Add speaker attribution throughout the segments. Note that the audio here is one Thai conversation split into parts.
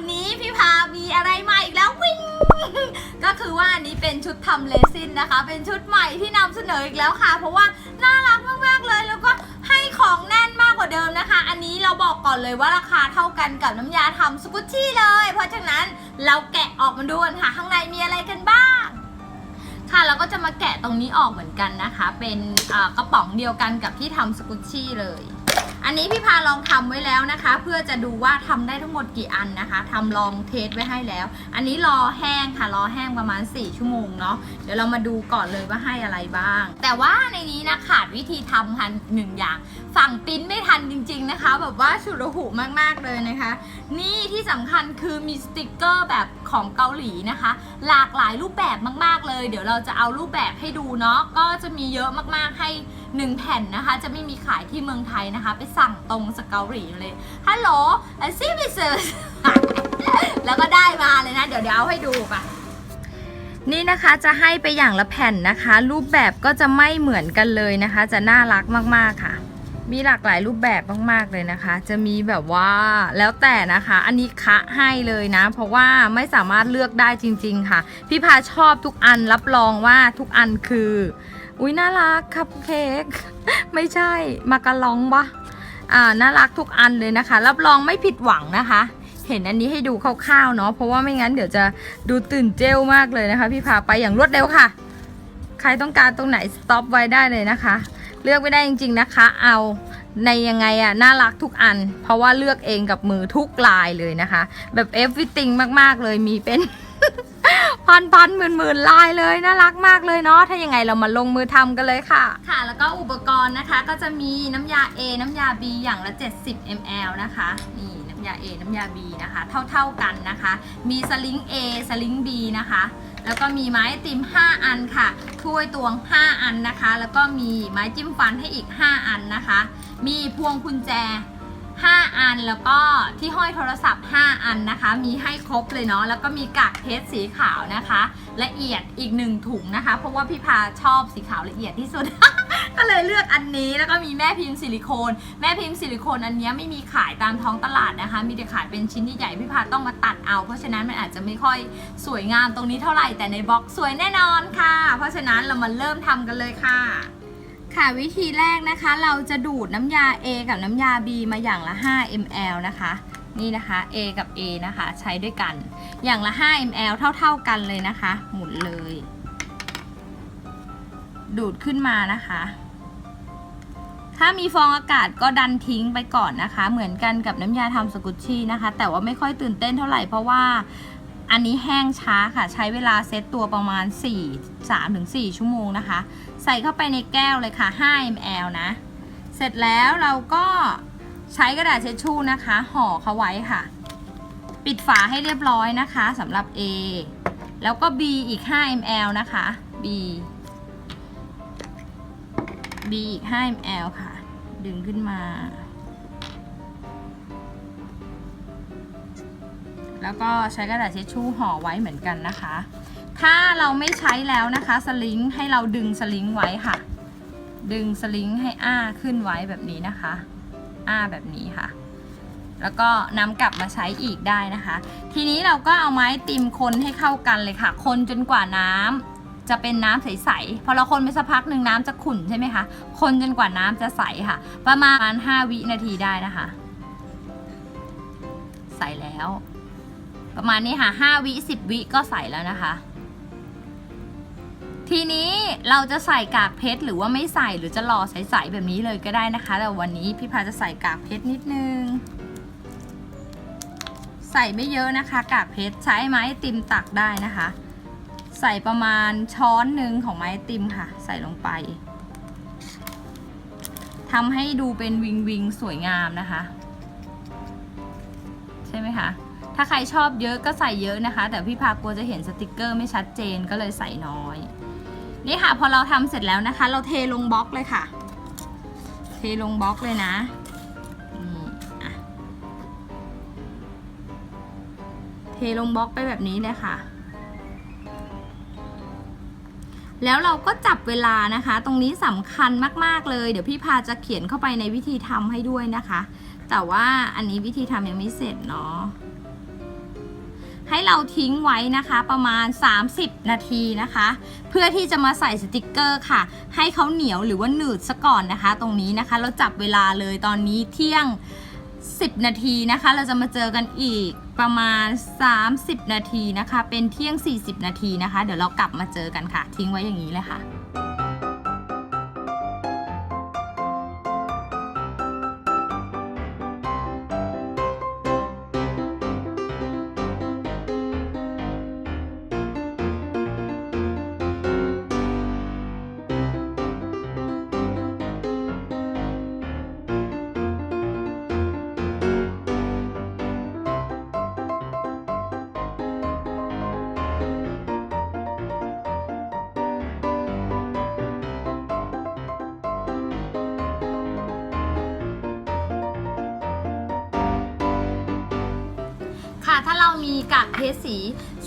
Speaker 1: วันนี้พี่พามีอะไรมาอีกแล้ววิ่งก็คือว่าอันนี้เป็นชุดทำเลซินนะคะ เป็นชุดใหม่ที่นำเสนออีกแล้วค่ะ เพราะว่าน่ารักมากๆเลยแล้วก็ให้ของแน่นมากกว่าเดิมนะคะ อันนี้เราบอกก่อนเลยว่าราคาเท่ากันกับน้ำยาทำสกุชชี่เลย เพราะฉะนั้นเราแกะออกมาดูกันค่ะ ข้างในมีอะไรกันบ้างค่ะเราก็จะมาแกะตรงนี้ออกเหมือนกันนะคะ เป็นกระป๋องเดียวกันกับที่ทำสกุชชี่เลย อันนี้พี่พาลองทำไว้แล้วนะคะ เพื่อจะดูว่าทำได้ทั้งหมดกี่อันนะคะทำลองเทสไว้ให้แล้ว อันนี้รอแห้งค่ะรอแห้งประมาณ 4 ชั่วโมงเนาะเดี๋ยวเรามาดูก่อนเลยว่าให้อะไรบ้าง แต่ว่าในนี้นะขาดวิธีทำค่ะหนึ่งอย่าง ฝั่งปิ้นไม่ทันจริง ๆนะคะ แบบว่าฉุดหูมากๆเลยนะคะ นี่ที่สำคัญคือมีสติกเกอร์แบบของเกาหลีนะคะ หลากหลายรูปแบบมาก ๆเลย เดี๋ยวเราจะเอารูปแบบให้ดูเนาะก็จะมีเยอะมากๆให้ 1 แผ่นนะคะ จะไม่มีขายที่เมืองไทยนะคะ ไปสั่งตรงสกเกาหลีเลย ฮัลโหลซีบิเซอร์แล้วก็ได้มาเลยนะ เดี๋ยวเดี๋ยวเอาให้ดูปะนี่นะคะจะให้ไปอย่างละแผ่นนะคะ รูปแบบก็จะไม่เหมือนกันเลยนะคะ จะน่ารักมากๆค่ะ มีหลากหลายรูปแบบมากๆเลยนะคะ จะมีแบบว่าแล้วแต่นะคะ อันนี้คะให้เลยนะ เพราะว่าไม่สามารถเลือกได้จริง ๆ ค่ะ พี่พาชอบทุกอันรับรองว่าทุกอันคือ อุ้ยน่ารักคัพเค้กไม่ใช่มากระลองวะอ่าน่ารักทุกอันเลยนะคะ รับรองไม่ผิดหวังนะคะ เห็นอันนี้ให้ดูคร่าวๆเนาะเพราะว่าไม่งั้นเดี๋ยวจะดูตื่นเจ้มากเลยนะคะ พี่พาไปอย่างรวดเร็วค่ะ ใครต้องการตรงไหนสต็อปไว้ได้เลยนะคะ เลือกไม่ได้จริง ๆนะคะ เอาในยังไงอะน่ารักทุกอัน เพราะว่าเลือกเองกับมือทุกลายเลยนะคะ แบบ everything มากๆเลยมีเป็น พันพันหมื่นหมื่นลายเลยน่ารักมากเลยเนาะถ้ายังไงเรามาลงมือทำกันเลยค่ะ ค่ะ แล้วก็อุปกรณ์นะคะก็จะมีน้ำยา A น้ำยา B อย่างละ 70 ml นะคะนี่น้ำยา A น้ำยา B นะคะ เท่าๆกันนะคะ มีสลิง A สลิง B นะคะ แล้วก็มีไม้ติม 5 อันค่ะถ้วยตวง 5 อันนะคะ แล้วก็มีไม้จิ้มฟันให้อีก 5 อันนะคะ มีพวงกุญแจ 5 อันแล้วก็ที่ห้อยโทรศัพท์ 5 อันนะคะ มีให้ครบเลยเนาะแล้วก็มีกากเพชรสีขาวนะคะ ละเอียดอีกหนึ่งถุงนะคะ เพราะว่าพี่พาชอบสีขาวละเอียดที่สุด ก็เลยเลือกอันนี้แล้วก็มีแม่พิมพ์ซิลิโคน แม่พิมพ์ซิลิโคนอันนี้ไม่มีขายตามท้องตลาดนะคะ มีแต่ขายเป็นชิ้นใหญ่ๆพี่พาต้องมาตัดเอา เพราะฉะนั้นมันอาจจะไม่ค่อยสวยงามตรงนี้เท่าไหร่แต่ในบล็อกสวยแน่นอนค่ะ เพราะฉะนั้นเรามาเริ่มทำกันเลยค่ะ ค่ะวิธีแรกนะคะ เราจะดูดน้ำยา A กับน้ำยา B มาอย่างละ 5 ml นะคะ นี่นะคะ A กับ A นะคะ ใช้ด้วยกัน อย่างละ 5 ml เท่า ๆกันเลยนะคะ หมุนเลย ดูดขึ้นมานะคะ ถ้ามีฟองอากาศก็ดันทิ้งไปก่อนนะคะ เหมือนกันกับน้ำยาทำสกุชชี่นะคะ แต่ว่าไม่ค่อยตื่นเต้นเท่าไหร่เพราะว่า อันนี้แห้งช้าค่ะ ใช้เวลาเซตตัวประมาณ 4 3-4ชั่วโมงนะคะ ใส่เข้าไปในแก้วเลยค่ะ 5 ml นะ เสร็จแล้วเราก็ใช้กระดาษเช็ดชู่นะคะ ห่อเขาไว้ค่ะ ปิดฝาให้เรียบร้อยนะคะสำหรับ A แล้วก็ B อีก 5 ml นะคะ B B อีก 5 ml ค่ะ ดึงขึ้นมา แล้วก็ใช้กระดาษเช็ดชู่ห่อไว้เหมือนกันนะคะ ถ้าเราไม่ใช้แล้วนะคะสลิงให้เราดึงสลิงไว้ค่ะ ดึงสลิงให้อ้าขึ้นไว้แบบนี้นะคะ อ้าแบบนี้ค่ะ แล้วก็นำกลับมาใช้อีกได้นะคะ ทีนี้เราก็เอาไม้ติมคนให้เข้ากันเลยค่ะ คนจนกว่าน้ำจะเป็นน้ำใสๆ พอเราคนไปสักพักหนึ่งน้ำจะขุ่นใช่ไหมคะ คนจนกว่าน้ำจะใสค่ะ ประมาณ 5 วินาทีได้นะคะ ใสแล้ว ประมาณนี้ค่ะ5วิ10 วิก็ใส่แล้วนะคะ ทีนี้เราจะใส่กากเพชรหรือว่าไม่ใส่หรือจะรอใสๆแบบนี้เลยก็ได้นะคะ แต่วันนี้พี่พาจะใส่กากเพชรนิดนึง ใส่ไม่เยอะนะคะ กากเพชรใช้ไม้ติมตักได้นะคะ ใส่ประมาณช้อนหนึ่งของไม้ติมค่ะ ใส่ลงไปทำให้ดูเป็นวิงวิงสวยงามนะคะ ใช่ไหมคะ ถ้าใครชอบเยอะก็ใส่เยอะนะคะ แต่พี่พากลัวจะเห็นสติกเกอร์ไม่ชัดเจนก็เลยใส่น้อย นี่ค่ะพอเราทำเสร็จแล้วนะคะ เราเทลงบล็อกเลยค่ะ เทลงบล็อกเลยนะนี่อะเทลงบล็อกไปแบบนี้เลยค่ะ แล้วเราก็จับเวลานะคะ ตรงนี้สำคัญมากๆเลย เดี๋ยวพี่พาจะเขียนเข้าไปในวิธีทำให้ด้วยนะคะ แต่ว่าอันนี้วิธีทำยังไม่เสร็จเนาะ ให้เราทิ้งไว้นะคะประมาณ 30 นาทีนะคะ เพื่อที่จะมาใส่สติกเกอร์ค่ะ ให้เขาเหนียวหรือว่าหนืดซะก่อนนะคะ ตรงนี้นะคะเราจับเวลาเลยตอนนี้เที่ยง 10 นาทีนะคะ เราจะมาเจอกันอีกประมาณ 30 นาทีนะคะ เป็นเที่ยง 40 นาทีนะคะ เดี๋ยวเรากลับมาเจอกันค่ะ ทิ้งไว้อย่างนี้เลยค่ะค่ะ มีกากเพชรสี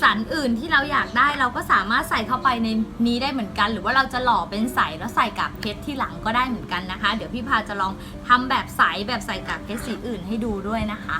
Speaker 1: สันอื่นที่เราอยากได้เราก็สามารถใส่เข้าไปในนี้ได้เหมือนกัน หรือว่าเราจะหล่อเป็นใสแล้วใส่กากเพชรที่หลังก็ได้เหมือนกันนะคะ เดี๋ยวพี่พาจะลองทำแบบใสแบบใส่กากเพชรสีอื่นให้ดูด้วยนะคะ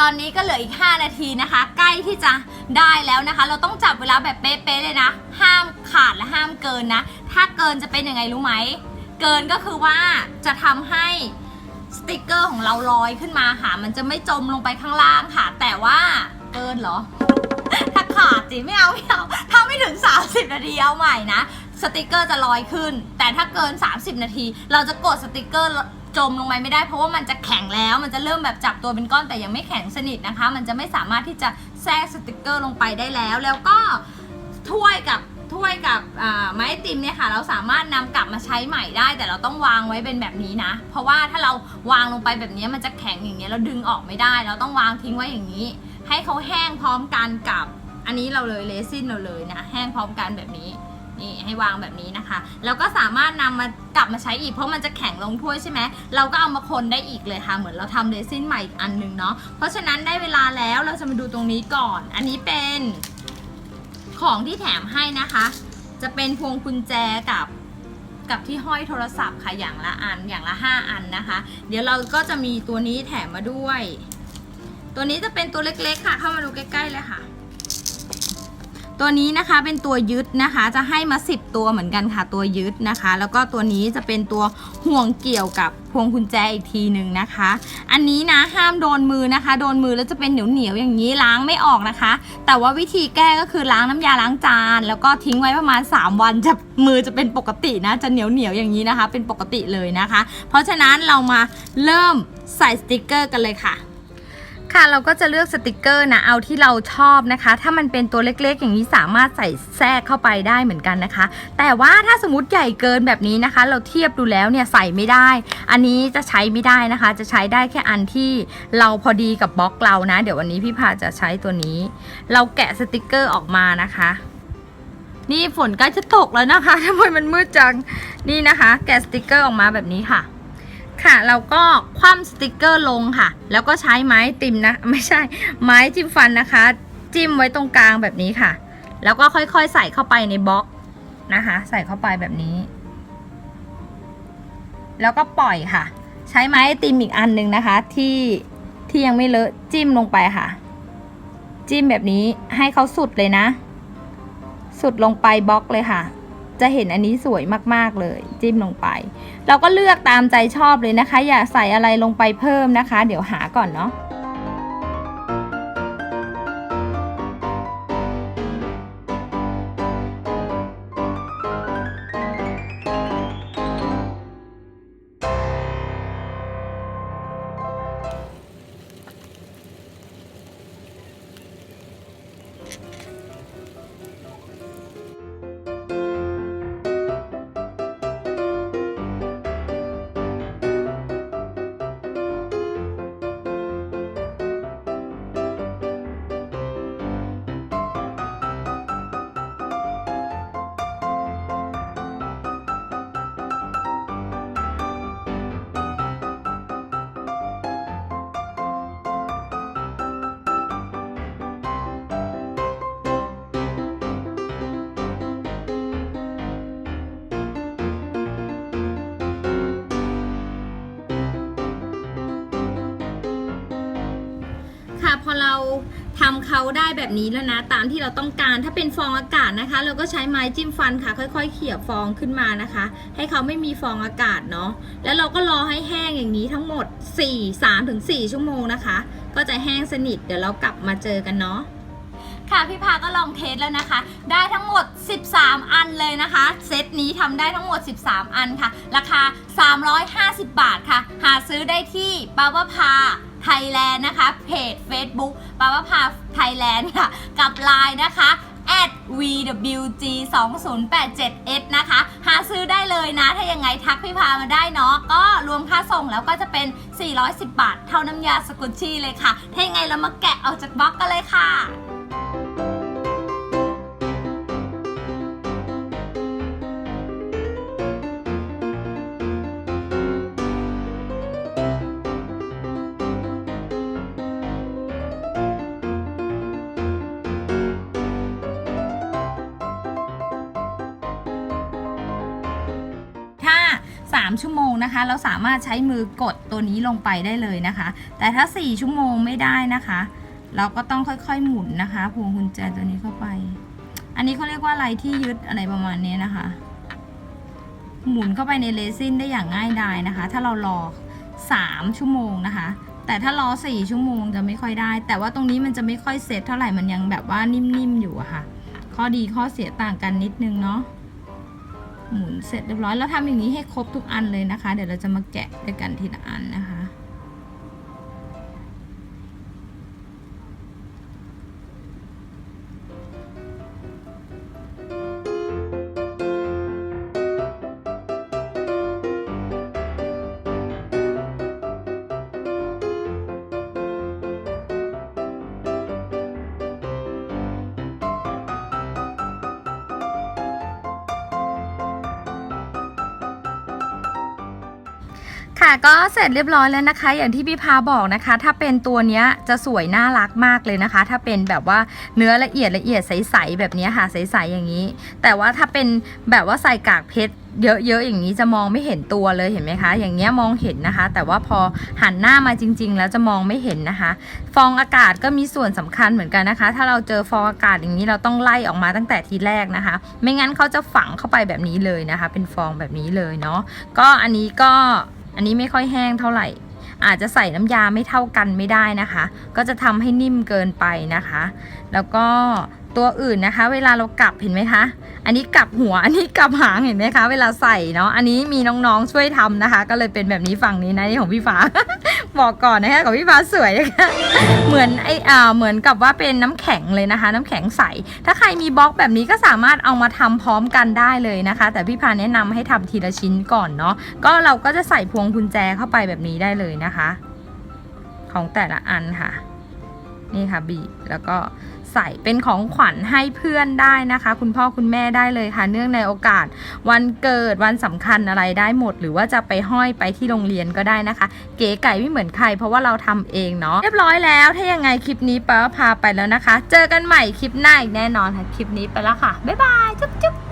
Speaker 1: ตอนนี้ก็เหลืออีก 5 นาทีนะคะ ใกล้ที่จะได้แล้วนะคะ เราต้องจับเวลาแบบเป๊ะๆเลยนะ ห้ามขาดและห้ามเกินนะ ถ้าเกินจะเป็นยังไงรู้ไหม เกินก็คือว่าจะทำให้สติกเกอร์ของเราลอยขึ้นมาค่ะ มันจะไม่จมลงไปข้างล่างค่ะ แต่ว่าเกินเหรอ ถ้าขาดจิไม่เอาไม่เอาถ้าไม่ถึง 30 นาทีเอาใหม่นะ สติกเกอร์จะลอยขึ้น แต่ถ้าเกิน 30 นาที เราจะกดสติกเกอร์ จมลงไปไม่ได้เพราะว่ามันจะแข็งแล้ว มันจะเริ่มแบบจับตัวเป็นก้อนแต่ยังไม่แข็งสนิทนะคะ มันจะไม่สามารถที่จะแทรกสติกเกอร์ลงไปได้แล้ว แล้วก็ถ้วยกับถ้วยกับไม้ติมเนี่ยค่ะ เราสามารถนำกลับมาใช้ใหม่ได้ แต่เราต้องวางไว้เป็นแบบนี้นะ เพราะว่าถ้าเราวางลงไปแบบนี้มันจะแข็งอย่างเงี้ยเราดึงออกไม่ได้ เราต้องวางทิ้งไว้อย่างนี้ ให้เขาแห้งพร้อมกันกับ อันนี้เราเลยเลซินเราเลยนะแห้งพร้อมกันแบบนี้ นี่ให้วางแบบนี้นะคะแล้วก็สามารถนำมากลับมาใช้อีกเพราะมันจะแข็งลงถ้วยใช่ไหมเราก็เอามาคนได้อีกเลยค่ะ เหมือนเราทำเรซินใหม่อีกอันหนึงเนาะเพราะฉะนั้นได้เวลาแล้วเราจะมาดูตรงนี้ก่อน อันนี้เป็นของที่แถมให้นะคะ จะเป็นพวงกุญแจกับกับที่ห้อยโทรศัพท์ค่ะอย่างละอันอย่างละ 5 อันนะคะ เดี๋ยวเราก็จะมีตัวนี้แถมมาด้วย ตัวนี้จะเป็นตัวเล็กๆค่ะ เข้ามาดูใกล้ๆเลยค่ะ ตัวนี้นะคะเป็นตัวยึดนะคะ จะให้มา 10 ตัวเหมือนกันค่ะ ตัวยึดนะคะ แล้วก็ตัวนี้จะเป็นตัวห่วงเกี่ยวกับพวงกุญแจอีกทีหนึ่งนะคะ อันนี้นะห้ามโดนมือนะคะ โดนมือแล้วจะเป็นเหนียวเหนียวอย่างนี้ล้างไม่ออกนะคะ แต่ว่าวิธีแก้ก็คือล้างน้ำยาล้างจาน แล้วก็ทิ้งไว้ประมาณ 3 วันจะมือจะเป็นปกตินะจะเหนียวเหนียวอย่างนี้นะคะ เป็นปกติเลยนะคะ เพราะฉะนั้นเรามาเริ่มใส่สติกเกอร์กันเลยค่ะ ค่ะเราก็จะเลือกสติกเกอร์นะเอาที่เราชอบนะคะ ถ้ามันเป็นตัวเล็กๆ อย่างนี้สามารถใส่แทรกเข้าไปได้เหมือนกันนะคะ แต่ว่าถ้าสมมติใหญ่เกินแบบนี้นะคะ เราเทียบดูแล้วเนี่ยใส่ไม่ได้ อันนี้จะใช้ไม่ได้นะคะ จะใช้ได้แค่อันที่เราพอดีกับบล็อกเรานะ เดี๋ยววันนี้พี่พาจะใช้ตัวนี้ เราแกะสติกเกอร์ออกมานะคะ นี่ฝนใกล้จะตกแล้วนะคะทำไมมันมืดจังนี่นะคะ แกะสติกเกอร์ออกมาแบบนี้ค่ะ ค่ะ เราก็คว่ำสติกเกอร์ลงค่ะ แล้วก็ใช้ไม้ติมนะ ไม่ใช่ไม้จิ้มฟันนะคะ จิ้มไว้ตรงกลางแบบนี้ค่ะ แล้วก็ค่อยๆใส่เข้าไปในบล็อกนะคะ ใส่เข้าไปแบบนี้ แล้วก็ปล่อยค่ะ ใช้ไม้ติมอีกอันหนึ่งนะคะ ที่ที่ยังไม่เลอะจิ้มลงไปค่ะ จิ้มแบบนี้ให้เขาสุดเลยนะ สุดลงไปบล็อกเลยค่ะ จะเห็นอันนี้สวยมากๆเลย จิ้มลงไป เราก็เลือกตามใจชอบเลยนะคะ อย่าใส่อะไรลงไปเพิ่มนะคะ เดี๋ยวหาก่อนเนาะ พอเราทำเขาได้แบบนี้แล้วนะ ตามที่เราต้องการถ้าเป็นฟองอากาศนะคะ เราก็ใช้ไม้จิ้มฟันค่ะ ค่อย ๆ เขี่ยฟองขึ้นมานะคะ ให้เขาไม่มีฟองอากาศเนาะแล้วเราก็รอให้แห้งอย่างนี้ทั้งหมด 4 3ถึง4ชั่วโมงนะคะ ก็จะแห้งสนิทเดี๋ยวเรากลับมาเจอกันเนาะค่ะพี่พาก็ลองเทสแล้วนะคะ ได้ทั้งหมด 13 อันเลยนะคะ เซตนี้ทำได้ทั้งหมด 13 อันค่ะ ราคา 350 บาทค่ะ หาซื้อได้ที่ปาวพา ไทยแลนด์นะคะ เพจ Facebook ปาวพาไทยแลนด์ค่ะ กับ Line นะคะ at vwg 2 0 8 7 s นะคะ หาซื้อได้เลยนะ ถ้ายังไงทักพี่พามาได้เนาะ ก็รวมค่าส่งแล้วก็จะเป็น 410 บาท เท่าน้ำยาสกุชชี่เลยค่ะ ถ้ายังไงเรามาแกะออกจากบล็อกกันเลยค่ะ 3 ชั่วโมงนะคะ เราสามารถใช้มือกดตัวนี้ลงไปได้เลยนะคะ แต่ถ้า 4 ชั่วโมงไม่ได้นะคะ เราก็ต้องค่อยๆหมุนนะคะพวงกุญแจตัวนี้เข้าไป อันนี้เขาเรียกว่าอะไรที่ยึดอะไรประมาณนี้นะคะ หมุนเข้าไปในเรซินได้อย่างง่ายดายนะคะ ถ้าเรารอ 3 ชั่วโมงนะคะแต่ถ้ารอ4ชั่วโมงจะไม่ค่อยได้ แต่ว่าตรงนี้มันจะไม่ค่อยเซ็ตเท่าไหร่ มันยังแบบว่านิ่มๆอยู่อะค่ะ ข้อดีข้อเสียต่างกันนิดนึงเนาะ หมุนเสร็จเรียบร้อยแล้วทำอย่างนี้ให้ครบทุกอันเลยนะคะ เดี๋ยวเราจะมาแกะด้วยกันทีละอันนะคะ ค่ะก็เสร็จเรียบร้อยแล้วนะคะ อย่างที่พี่พาบอกนะคะ ถ้าเป็นตัวเนี้ยจะสวยน่ารักมากเลยนะคะ ถ้าเป็นแบบว่าเนื้อละเอียดละเอียดใสๆแบบนี้ค่ะใสๆอย่างนี้ แต่ว่าถ้าเป็นแบบว่าใส่กากเพชรเยอะๆอย่างนี้จะมองไม่เห็นตัวเลยเห็นไหมคะ อย่างเงี้ยมองเห็นนะคะ แต่ว่าพอหันหน้ามาจริง ๆ แล้วจะมองไม่เห็นนะคะ ฟองอากาศก็มีส่วนสำคัญเหมือนกันนะคะ ถ้าเราเจอฟองอากาศอย่างนี้เราต้องไล่ออกมาตั้งแต่ทีแรกนะคะ ไม่งั้นเขาจะฝังเข้าไปแบบนี้เลยนะคะ เป็นฟองแบบนี้เลยเนาะก็อันนี้ก็ อันนี้ไม่ค่อยแห้งเท่าไหร่ อาจจะใส่น้ำยาไม่เท่ากันไม่ได้นะคะ ก็จะทำให้นิ่มเกินไปนะคะ แล้วก็ ตัวอื่นนะคะ เวลาเรากลับเห็นไหมคะ อันนี้กลับหัว อันนี้กลับหางเห็นไหมคะ เวลาใส่เนาะ อันนี้มีน้องๆช่วยทำนะคะ ก็เลยเป็นแบบนี้ฝั่งนี้นะนี่ของพี่ฟ้า บอกก่อนนะคะของพี่ฟ้าสวยนะคะเหมือนไออ่าเหมือนกับว่าเป็นน้ำแข็งเลยนะคะ น้ำแข็งใส ถ้าใครมีบล็อกแบบนี้ก็สามารถเอามาทำพร้อมกันได้เลยนะคะ แต่พี่พาแนะนำให้ทำทีละชิ้นก่อนเนาะ ก็เราก็จะใส่พวงกุญแจเข้าไปแบบนี้ได้เลยนะคะ ของแต่ละอันค่ะ นี่ค่ะบีบแล้วก็ใส่เป็นของขวัญให้เพื่อนได้นะคะ คุณพ่อคุณแม่ได้เลยค่ะ เนื่องในโอกาส วันเกิดวันสำคัญอะไรได้หมด หรือว่าจะไปห้อยไปที่โรงเรียนก็ได้นะคะ เก๋ไก่ไม่เหมือนใคร เพราะว่าเราทำเองเนาะเรียบร้อยแล้ว ถ้ายังไงคลิปนี้ป้าพาไปแล้วนะคะ เจอกันใหม่คลิปหน้าอีกแน่นอนค่ะคลิปนี้ไปแล้วค่ะบ๊ายบายจุ๊บจุ๊บ